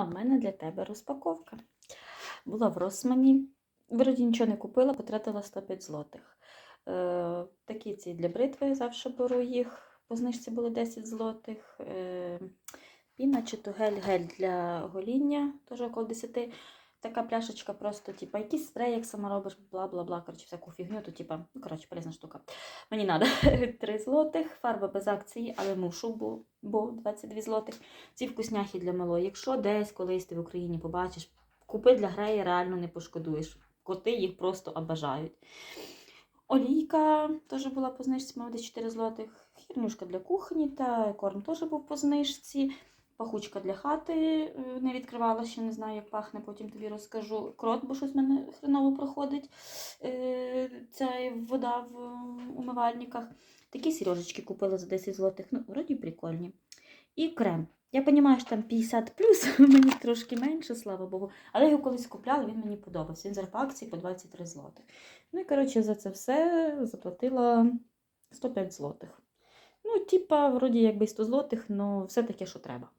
А в мене для тебе розпаковка. Була в Росмані. Вроді нічого не купила, потратила 105 злотих. Е, такі ці для бритви завжди беру їх. По знижці було 10 злотих. Е, піна то гель-гель для гоління, теж около 10. Така пляшечка просто, типа, якийсь спрей, як сама робиш, бла-бла-бла, коротше, всяку фігню, то, типа, ну, коротше, полезна штука. Мені треба 3 злотих, фарба без акції, але мушу, бо, бо 22 злотих. Ці вкусняхи для малої. Якщо десь колись ти в Україні побачиш, купи для греї, реально не пошкодуєш. Коти їх просто обажають. Олійка теж була по знижці, мав десь 4 злотих. Хірнюшка для кухні та корм теж був по знижці. Пахучка для хати е, не відкривала, ще не знаю, як пахне, потім тобі розкажу. Крот, бо щось в мене хреново проходить. Е, Ця вода в умивальниках. Такі сірожечки купила за 10 злотих. Ну, вроді прикольні. І крем. Я розумію, що там 50 плюс, мені трошки менше, слава Богу. Але я його колись купляла, він мені подобався. Він зараз по по 23 злотих. Ну і коротше, за це все заплатила 105 злотих. Ну, типа, вроді якби 100 злотих, але все таке, що треба.